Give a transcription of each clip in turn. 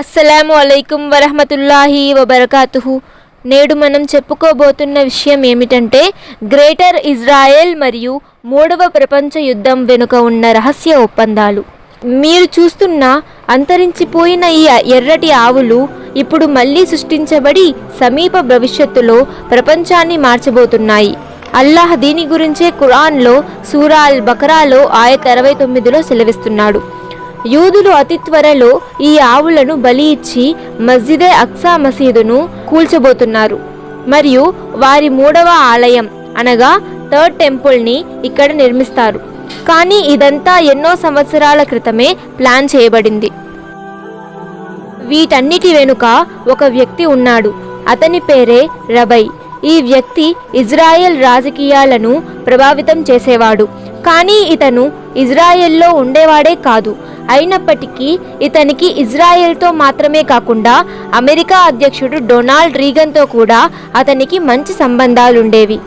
అస్సలాము అలైకుం వరహమతుల్లాహి వబర్కాతుహు. నేడు మనం చెప్పుకోబోతున్న విషయం ఏమిటంటే గ్రేటర్ ఇజ్రాయెల్ మరియు మూడవ ప్రపంచ యుద్ధం వెనుక ఉన్న రహస్య ఒప్పందాలు. మీరు చూస్తున్న అంతరించిపోయిన ఈ ఎర్రటి ఆవులు ఇప్పుడు మళ్ళీ సృష్టించబడి సమీప భవిష్యత్తులో ప్రపంచాన్ని మార్చబోతున్నాయి. అల్లాహ్ దీని గురించే ఖురాన్లో సూరాల్ బకరాలో ఆయత అరవై తొమ్మిదిలో సెలవిస్తున్నాడు. యూదులు అతి త్వరలో ఈ ఆవులను బలి ఇచ్చి మస్జిదే అక్సా మసీదును కూల్చబోతున్నారు. మరియు వారి మూడవ ఆలయం అనగా థర్డ్ టెంపుల్ని ఇక్కడ నిర్మిస్తారు. కానీ ఇదంతా ఎన్నో సంవత్సరాల క్రితమే ప్లాన్ చేయబడింది. వీటన్నిటి వెనుక ఒక వ్యక్తి ఉన్నాడు. అతని పేరే రబై. ఈ వ్యక్తి ఇజ్రాయెల్ రాజకీయాలను ప్రభావితం చేసేవాడు. కానీ ఇతను ఇజ్రాయెల్లో ఉండేవాడే కాదు. అయినప్పటికీ ఇతనికి ఇజ్రాయెల్తో మాత్రమే కాకుండా అమెరికా అధ్యక్షుడు డొనాల్డ్ రీగన్తో కూడా అతనికి మంచి సంబంధాలుండేవి.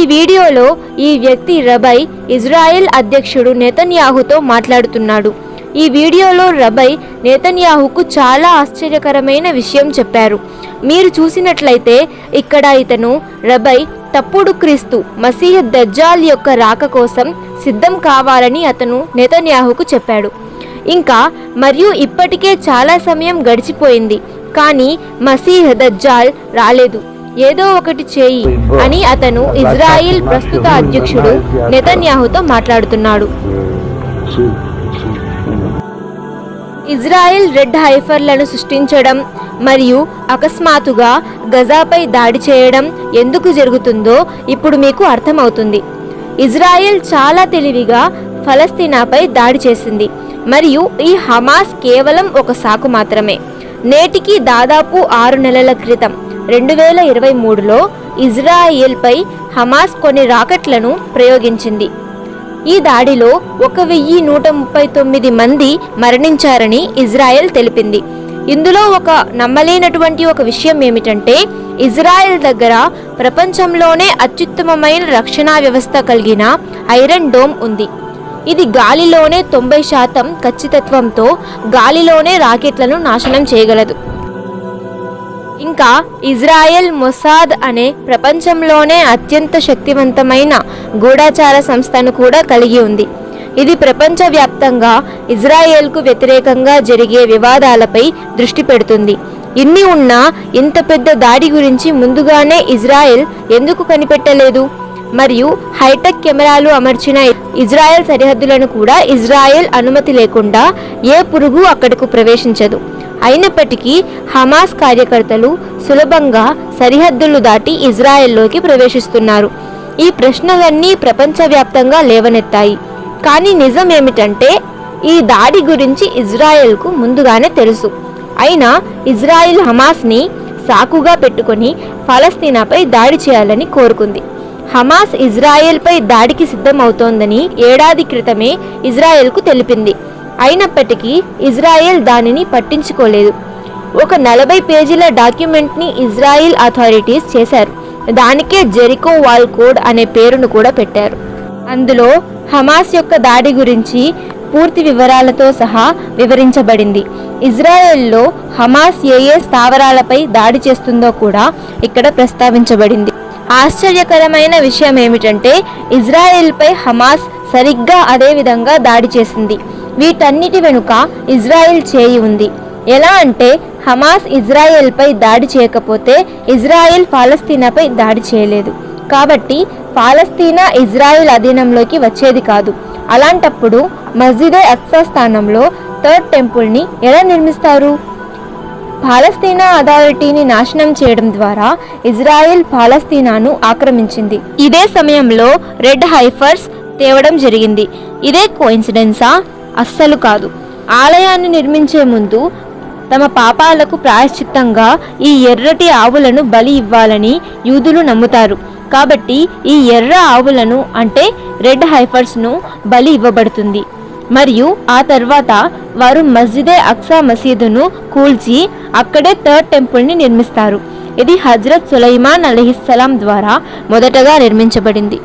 ఈ వీడియోలో ఈ వ్యక్తి రబై ఇజ్రాయెల్ అధ్యక్షుడు నేతన్యాహుతో మాట్లాడుతున్నాడు. ఈ వీడియోలో రబై నేతన్యాహుకు చాలా ఆశ్చర్యకరమైన విషయం చెప్పారు. మీరు చూసినట్లయితే ఇక్కడ ఇతను రబై తప్పుడు క్రీస్తు మసీహ దజ్జాల్ యొక్క రాక కోసం సిద్ధం కావాలని అతను నెతన్యాహుకు చెప్పాడు. ఇంకా మరియు ఇప్పటికే చాలా సమయం గడిచిపోయింది కానీ మసీహ్ దజ్జాల్ రాలేదు. ఏదో ఒకటి చేయి అని అతను ఇజ్రాయిల్ ప్రస్తుత అధ్యక్షుడు నెతన్యాహుతో మాట్లాడుతున్నాడు. Hmm. ఇజ్రాయెల్ రెడ్ హైఫర్లను సృష్టించడం మరియు అకస్మాత్తుగా గజాపై దాడి చేయడం ఎందుకు జరుగుతుందో ఇప్పుడు మీకు అర్థమవుతుంది. ఇజ్రాయెల్ చాలా తెలివిగా ఫలస్తీనాపై దాడి చేసింది మరియు ఈ హమాస్ కేవలం ఒక సాకు మాత్రమే. నేటికి దాదాపు ఆరు నెలల క్రితం రెండు వేల ఇరవై మూడులో ఇజ్రాయెల్పై హమాస్ కొన్ని రాకెట్లను ప్రయోగించింది. ఈ దాడిలో ఒక వెయ్యి నూట ముప్పై తొమ్మిది మంది మరణించారని ఇజ్రాయెల్ తెలిపింది. ఇందులో ఒక నమ్మలేనటువంటి ఒక విషయం ఏమిటంటే ఇజ్రాయెల్ దగ్గర ప్రపంచంలోనే అత్యుత్తమమైన రక్షణ వ్యవస్థ కలిగిన ఐరన్ డోమ్ ఉంది. ఇది గాలిలోనే తొంభై శాతం ఖచ్చితత్వంతో గాలిలోనే రాకెట్లను నాశనం చేయగలదు. ఇంకా ఇజ్రాయెల్ మొసాద్ అనే ప్రపంచంలోనే అత్యంత శక్తివంతమైన గూఢాచార సంస్థను కూడా కలిగి ఉంది. ఇది ప్రపంచవ్యాప్తంగా ఇజ్రాయెల్కు వ్యతిరేకంగా జరిగే వివాదాలపై దృష్టి పెడుతుంది. ఇన్ని ఉన్నా ఇంత పెద్ద దాడి గురించి ముందుగానే ఇజ్రాయెల్ ఎందుకు కనిపెట్టలేదు? మరియు హైటెక్ కెమెరాలు అమర్చిన ఇజ్రాయెల్ సరిహద్దులను కూడా ఇజ్రాయెల్ అనుమతి లేకుండా ఏ పురుగు అక్కడకు ప్రవేశించదు. అయినప్పటికీ హమాస్ కార్యకర్తలు సులభంగా సరిహద్దులు దాటి ఇజ్రాయెల్లోకి ప్రవేశిస్తున్నారు. ఈ ప్రశ్నలన్నీ ప్రపంచవ్యాప్తంగా లేవనెత్తాయి. కానీ నిజం ఏమిటంటే ఈ దాడి గురించి ఇజ్రాయెల్కు ముందుగానే తెలుసు. అయినా ఇజ్రాయెల్ హమాస్ని సాకుగా పెట్టుకొని ఫలస్తీనాపై దాడి చేయాలని కోరుకుంది. హమాస్ ఇజ్రాయెల్పై దాడికి సిద్ధమవుతోందని ఏడాది క్రితమే ఇజ్రాయెల్కు తెలిపింది. అయినప్పటికీ ఇజ్రాయెల్ దానిని పట్టించుకోలేదు. ఒక నలభై పేజీల డాక్యుమెంట్ని ఇజ్రాయిల్ అథారిటీస్ చేశారు. దానికే జెరికో వాల్ కోడ్ అనే పేరును కూడా పెట్టారు. అందులో హమాస్ యొక్క దాడి గురించి పూర్తి వివరాలతో సహా వివరించబడింది. ఇజ్రాయెల్లో హమాస్ ఏ ఏ స్థావరాలపై దాడి చేస్తుందో కూడా ఇక్కడ ప్రస్తావించబడింది. ఆశ్చర్యకరమైన విషయం ఏమిటంటే ఇజ్రాయెల్పై హమాస్ సరిగ్గా అదే విధంగా దాడి చేసింది. వీటన్నిటి వెనుక ఇజ్రాయెల్ చేయి ఉంది. ఎలా అంటే హమాస్ ఇజ్రాయెల్పై దాడి చేయకపోతే ఇజ్రాయెల్ పాలస్తీనాపై దాడి చేయలేదు. కాబట్టి పాలస్తీనా ఇజ్రాయెల్ అధీనంలోకి వచ్చేది కాదు. అలాంటప్పుడు మస్జిదే అక్సా స్థానంలో థర్డ్ టెంపుల్ని ఎలా నిర్మిస్తారు? పాలస్తీనా అథారిటీని నాశనం చేయడం ద్వారా ఇజ్రాయెల్ పాలస్తీనాను ఆక్రమించింది. ఇదే సమయంలో రెడ్ హైఫర్స్ తేవడం జరిగింది. ఇదే కోయిన్సిడెన్సా? అస్సలు కాదు. ఆలయాన్ని నిర్మించే ముందు తమ పాపాలకు ప్రాయశ్చిత్తంగా ఈ ఎర్రటి ఆవులను బలి ఇవ్వాలని యూదులు నమ్ముతారు. కాబట్టి ఈ ఎర్ర ఆవులను అంటే రెడ్ హైఫర్స్ను బలి ఇవ్వబడుతుంది. మరియు ఆ తర్వాత వారు మస్జిదే అక్సా మసీదును కూల్చి అక్కడే థర్డ్ టెంపుల్ని నిర్మిస్తారు. ఇది హజ్రత్ సులైమాన్ అలహిస్సలాం ద్వారా మొదటగా నిర్మించబడింది.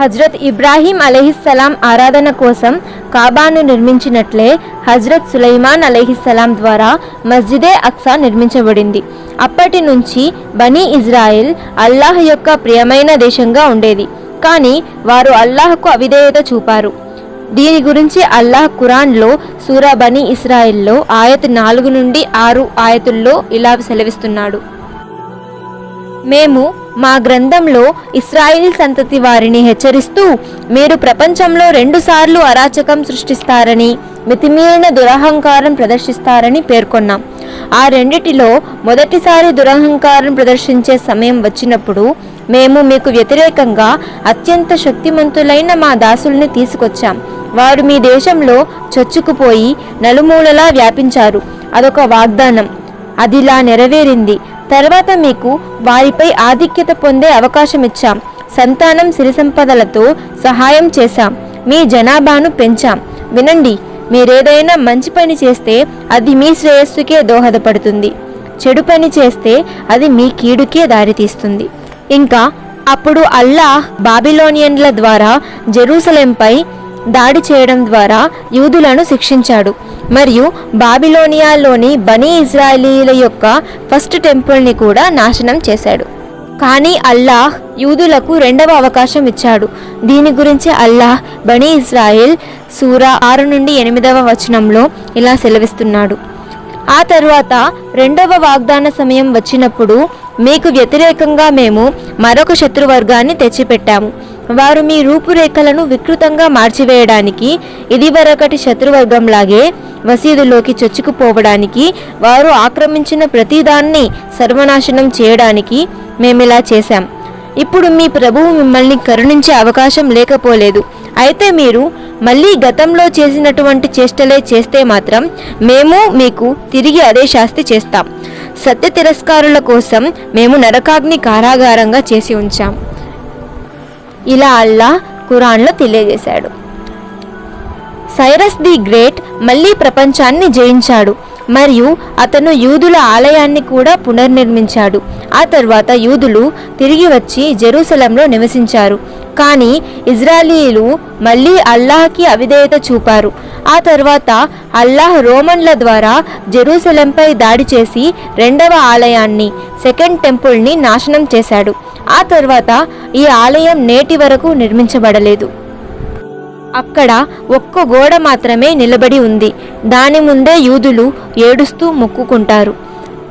హజ్రత్ ఇబ్రాహీం అలహిస్సలాం ఆరాధన కోసం కాబాను నిర్మించినట్లే హజ్రత్ సులైమాన్ అలహిస్సలాం ద్వారా మస్జిదే అక్సా నిర్మించబడింది. అప్పటి నుంచి బనీ ఇజ్రాయిల్ అల్లాహ్ యొక్క ప్రియమైన దేశంగా ఉండేది. కానీ వారు అల్లాహ్కు అవిధేయత చూపారు. దీని గురించి అల్లాహ్ ఖురాన్లో సూరా బనీ ఇస్రాయిల్లో ఆయత్ నాలుగు నుండి ఆరు ఆయతుల్లో ఇలా సెలవిస్తున్నాడు. మేము మా గ్రంథంలో ఇస్రాయిల్ సంతతి వారిని హెచ్చరిస్తూ మీరు ప్రపంచంలో రెండుసార్లు అరాచకం సృష్టిస్తారని మితిమీరిన దురహంకారం ప్రదర్శిస్తారని పేర్కొన్నాం. ఆ రెండిటిలో మొదటిసారి దురహంకారం ప్రదర్శించే సమయం వచ్చినప్పుడు మేము మీకు వ్యతిరేకంగా అత్యంత శక్తిమంతులైన మా దాసుల్ని తీసుకొచ్చాం. వారు మీ దేశంలో చొచ్చుకుపోయి నలుమూలలా వ్యాపించారు. అదొక వాగ్దానం. అదిలా నెరవేరింది. తర్వాత మీకు వారిపై ఆధిక్యత పొందే అవకాశం ఇచ్చాం సంతానం సిరి సంపదలతో సహాయం చేశాం. మీ జనాభాను పెంచాం. వినండి మీరేదైనా మంచి పని చేస్తే అది మీ శ్రేయస్సుకే దోహదపడుతుంది. చెడు పని చేస్తే అది మీ కీడుకే దారితీస్తుంది. ఇంకా అప్పుడు అల్లాహ్ బాబిలోనియన్ల ద్వారా జెరూసలేంపై దాడి చేయడం ద్వారా యూదులను శిక్షించాడు. మరియు బాబిలోనియాలోని బనీ ఇజ్రాయిలీల యొక్క ఫస్ట్ టెంపుల్ని కూడా నాశనం చేశాడు. కానీ అల్లాహ్ యూదులకు రెండవ అవకాశం ఇచ్చాడు. దీని గురించి అల్లాహ్ బనీ ఇజ్రాయిల్ సూరా ఆరు నుండి ఎనిమిదవ వచనంలో ఇలా సెలవిస్తున్నాడు. ఆ తరువాత రెండవ వాగ్దాన సమయం వచ్చినప్పుడు మీకు వ్యతిరేకంగా మేము మరొక శత్రువర్గాన్ని తెచ్చిపెట్టాము. వారు మీ రూపురేఖలను వికృతంగా మార్చివేయడానికి ఇదివరకటి శత్రువర్గంలాగే మసీదులోకి చొచ్చుకుపోవడానికి వారు ఆక్రమించిన ప్రతిదాన్ని సర్వనాశనం చేయడానికి మేమిలా చేశాం. ఇప్పుడు మీ ప్రభువు మిమ్మల్ని కరుణించే అవకాశం లేకపోలేదు. అయితే మీరు మళ్ళీ గతంలో చేసినటువంటి చేష్టలే చేస్తే మాత్రం మేము మీకు తిరిగి అదే శాస్తి చేస్తాం. సత్య తిరస్కారుల కోసం మేము నరకాగ్ని కారాగారంగా చేసి ఉంచాం. ఇలా అల్లా ఖురాన్లో తెలియజేశాడు. సైరస్ ది గ్రేట్ మళ్ళీ ప్రపంచాన్ని జయించాడు మరియు అతను యూదుల ఆలయాన్ని కూడా పునర్నిర్మించాడు. ఆ తర్వాత యూదులు తిరిగి వచ్చి జెరూసలంలో నివసించారు. కానీ ఇజ్రాయిలీలు మళ్ళీ అల్లాహ్కి అవిధేయత చూపారు. ఆ తర్వాత అల్లాహ్ రోమన్ల ద్వారా జెరూసలంపై దాడి చేసి రెండవ ఆలయాన్ని సెకండ్ టెంపుల్ని నాశనం చేశాడు. ఆ తర్వాత ఈ ఆలయం నేటి వరకు నిర్మించబడలేదు. అక్కడ ఒక్క గోడ మాత్రమే నిలబడి ఉంది. దాని ముందే యూదులు ఏడుస్తూ మొక్కుకుంటారు.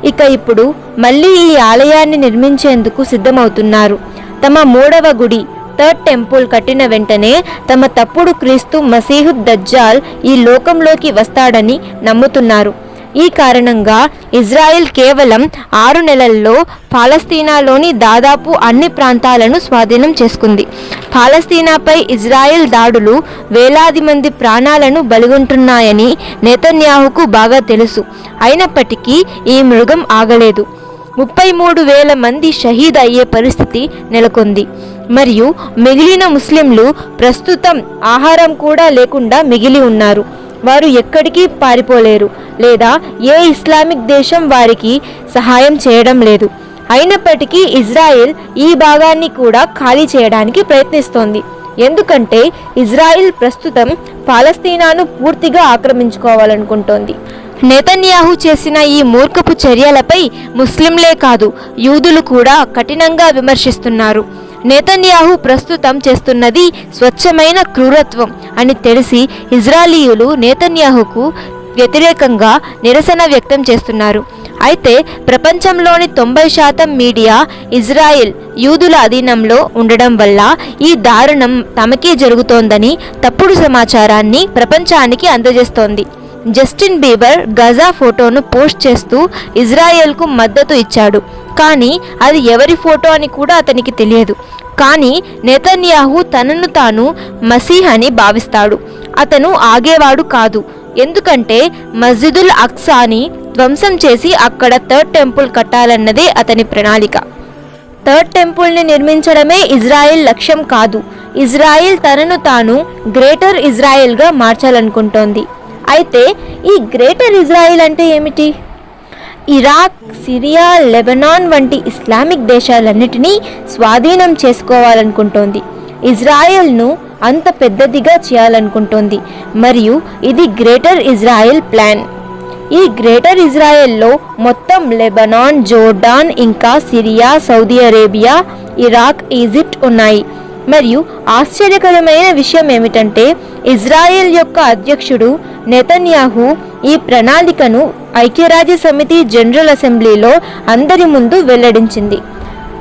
ఇక ఇప్పుడు మళ్ళీ ఈ ఆలయాన్ని నిర్మించేందుకు సిద్ధమవుతున్నారు. తమ మూడవ గుడి థర్డ్ టెంపుల్ కట్టిన వెంటనే తమ తప్పుడు క్రీస్తు మసీహుద్ దజ్జాల్ ఈ లోకంలోకి వస్తాడని నమ్ముతున్నారు. ఈ కారణంగా ఇజ్రాయెల్ కేవలం ఆరు నెలల్లో పాలస్తీనాలోని దాదాపు అన్ని ప్రాంతాలను స్వాధీనం చేసుకుంది. పాలస్తీనాపై ఇజ్రాయెల్ దాడులు వేలాది మంది ప్రాణాలను బలిగొంటున్నాయని నేతన్యాహుకు బాగా తెలుసు. అయినప్పటికీ ఈ మృగం ఆగలేదు. ముప్పై మూడు వేల మంది షహీద్ అయ్యే పరిస్థితి నెలకొంది. మరియు మిగిలిన ముస్లింలు ప్రస్తుతం ఆహారం కూడా లేకుండా మిగిలి ఉన్నారు. వారు ఎక్కడికి పారిపోలేరు లేదా ఏ ఇస్లామిక్ దేశం వారికి సహాయం చేయడం లేదు. అయినప్పటికీ ఇజ్రాయెల్ ఈ భాగాన్ని కూడా ఖాళీ చేయడానికి ప్రయత్నిస్తోంది. ఎందుకంటే ఇజ్రాయిల్ ప్రస్తుతం పాలస్తీనాను పూర్తిగా ఆక్రమించుకోవాలనుకుంటోంది. నేతన్యాహు చేసిన ఈ మూర్ఖపు చర్యలపై ముస్లింలే కాదు యూదులు కూడా కఠినంగా విమర్శిస్తున్నారు. నేతన్యాహు ప్రస్తుతం చేస్తున్నది స్వచ్ఛమైన క్రూరత్వం అని తెలిసి ఇజ్రాయిలీయులు నేతన్యాహుకు వ్యతిరేకంగా నిరసన వ్యక్తం చేస్తున్నారు. అయితే ప్రపంచంలోని తొంభై శాతం మీడియా ఇజ్రాయెల్ యూదుల అధీనంలో ఉండడం వల్ల ఈ దారుణం తమకే జరుగుతోందని తప్పుడు సమాచారాన్ని ప్రపంచానికి అందజేస్తోంది. జస్టిన్ బీబర్ గజా ఫోటోను పోస్ట్ చేస్తూ ఇజ్రాయెల్కు మద్దతు ఇచ్చాడు. కానీ అది ఎవరి ఫోటో అని కూడా అతనికి తెలియదు. కానీ నెతన్యాహు తనను తాను మసీహ్ అని భావిస్తాడు. అతను ఆగేవాడు కాదు. ఎందుకంటే మస్జిదుల్ అక్సాని ధ్వంసం చేసి అక్కడ థర్డ్ టెంపుల్ కట్టాలన్నదే అతని ప్రణాళిక. థర్డ్ టెంపుల్ని నిర్మించడమే ఇజ్రాయెల్ లక్ష్యం కాదు. ఇజ్రాయెల్ తనను తాను గ్రేటర్ ఇజ్రాయెల్గా మార్చాలనుకుంటోంది. అయితే ఈ గ్రేటర్ ఇజ్రాయెల్ అంటే ఏమిటి? ఇరాక్ సిరియా లెబనాన్ వంటి ఇస్లామిక్ దేశాలన్నిటినీ స్వాధీనం చేసుకోవాలనుకుంటోంది. ఇజ్రాయెల్ను అంత పెద్దదిగా చేయాలనుకుంటోంది. మరియు ఇది గ్రేటర్ ఇజ్రాయెల్ ప్లాన్. ఈ గ్రేటర్ ఇజ్రాయెల్లో మొత్తం లెబనాన్ జోర్డాన్ ఇంకా Syria Saudi Arabia Iraq Egypt ఉన్నాయి. మరియు ఆశ్చర్యకరమైన విషయం ఏమిటంటే ఇజ్రాయెల్ యొక్క అధ్యక్షుడు నెతన్యాహు ఈ ప్రణాళికను ఐక్యరాజ్య సమితి జనరల్ అసెంబ్లీలో అందరి ముందు వెల్లడించింది.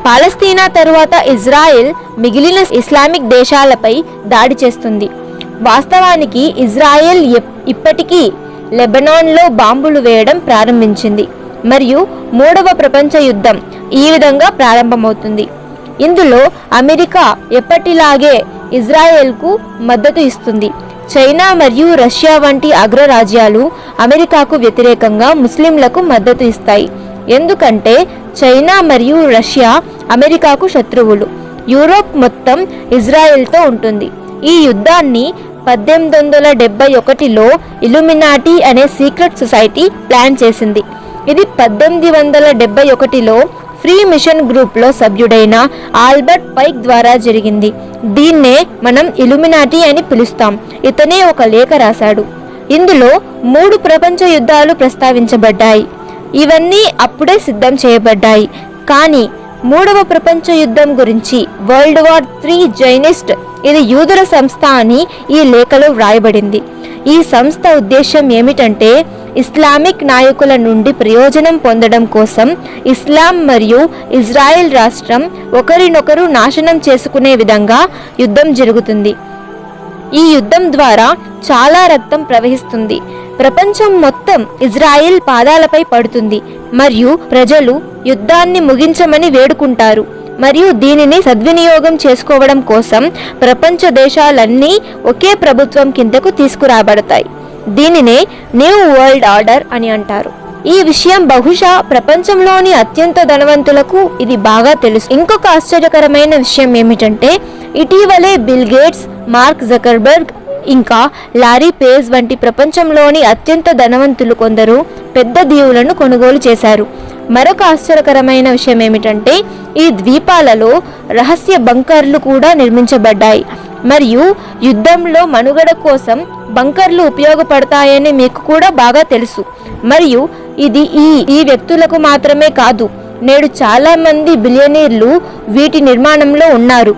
పాలస్తీనా తరువాత ఇజ్రాయెల్ మిగిలిన ఇస్లామిక్ దేశాలపై దాడి చేస్తుంది. వాస్తవానికి ఇజ్రాయెల్ ఇప్పటికీ లెబనాన్లో బాంబులు వేయడం ప్రారంభించింది. మరియు మూడవ ప్రపంచ యుద్ధం ఈ విధంగా ప్రారంభమవుతుంది. ఇందులో అమెరికా ఎప్పటిలాగే ఇజ్రాయెల్కు మద్దతు ఇస్తుంది. చైనా మరియు రష్యా వంటి అగ్రరాజ్యాలు అమెరికాకు వ్యతిరేకంగా ముస్లింలకు మద్దతు ఇస్తాయి. ఎందుకంటే చైనా మరియు రష్యా అమెరికాకు శత్రువులు. యూరోప్ మొత్తం ఇజ్రాయెల్తో ఉంటుంది. ఈ యుద్ధాన్ని పద్దెనిమిది వందల డెబ్బై ఒకటిలో ఇలుమినాటి అనే సీక్రెట్ సొసైటీ ప్లాన్ చేసింది. ఇది పద్దెనిమిది వందల డెబ్బై ఒకటిలో ఫ్రీ మిషన్ గ్రూప్లో సభ్యుడైన ఆల్బర్ట్ పైక్ ద్వారా జరిగింది. దీన్నే మనం ఇలుమినాటి అని పిలుస్తాం. ఇతనే ఒక లేఖ రాశాడు. ఇందులో మూడు ప్రపంచ యుద్ధాలు ప్రస్తావించబడ్డాయి. ఇవన్నీ అప్పుడే సిద్ధం చేయబడ్డాయి. కానీ మూడవ ప్రపంచ యుద్ధం గురించి వరల్డ్ వార్ త్రీ జైనిస్ట్ ఇది యూదుల సంస్థ అని ఈ లేఖలో వ్రాయబడింది. ఈ సంస్థ ఉద్దేశం ఏమిటంటే ఇస్లామిక్ నాయకుల నుండి ప్రయోజనం పొందడం కోసం ఇస్లాం మరియు ఇజ్రాయెల్ రాష్ట్రం ఒకరినొకరు నాశనం చేసుకునే విధంగా యుద్ధం జరుగుతుంది. ఈ యుద్ధం ద్వారా చాలా రక్తం ప్రవహిస్తుంది. ప్రపంచం మొత్తం ఇజ్రాయిల్ పాదాలపై పడుతుంది. మరియు ప్రజలు యుద్ధాన్ని ముగించమని వేడుకుంటారు. మరియు దీనిని సద్వినియోగం చేసుకోవడం కోసం ప్రపంచ దేశాలన్నీ ఒకే ప్రభుత్వం కిందకు తీసుకురాబడతాయి. దీనినే న్యూ వరల్డ్ ఆర్డర్ అని అంటారు. ఈ విషయం బహుశా ప్రపంచంలోని అత్యంత ధనవంతులకు ఇది బాగా తెలుసు. ఇంకొక ఆశ్చర్యకరమైన విషయం ఏమిటంటే ఇటీవలే బిల్ గేట్స్ మార్క్ జకర్బర్గ్ ఇంకా లారీ పేజ్ వంటి ప్రపంచంలోని అత్యంత ధనవంతులు కొందరు పెద్ద దీవులను కొనుగోలు చేశారు. మరొక ఆశ్చర్యకరమైన విషయం ఏమిటంటే ఈ ద్వీపాలలో రహస్య బంకర్లు కూడా నిర్మించబడ్డాయి. మరియు యుద్ధంలో మనుగడ కోసం బంకర్లు ఉపయోగపడతాయని మీకు కూడా బాగా తెలుసు. మరియు ఇది ఈ ఈ వ్యక్తులకు మాత్రమే కాదు నేడు చాలామంది బిలియనీర్లు వీటి నిర్మాణంలో ఉన్నారు.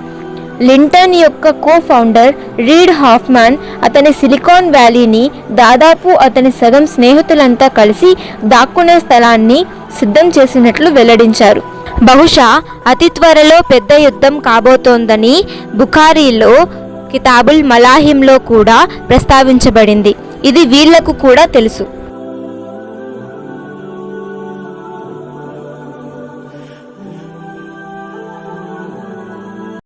లింటన్ యొక్క కో ఫౌండర్ రీడ్ హాఫ్మాన్ అతని సిలికాన్ వ్యాలీని దాదాపు అతని సగం స్నేహితులంతా కలిసి దాక్కునే స్థలాన్ని సిద్ధం చేసినట్లు వెల్లడించారు. బహుశా అతి త్వరలో పెద్ద యుద్ధం కాబోతోందని బుఖారీలో కితాబుల్ మలాహింలో కూడా ప్రస్తావించబడింది. ఇది వీళ్ళకు కూడా తెలుసు.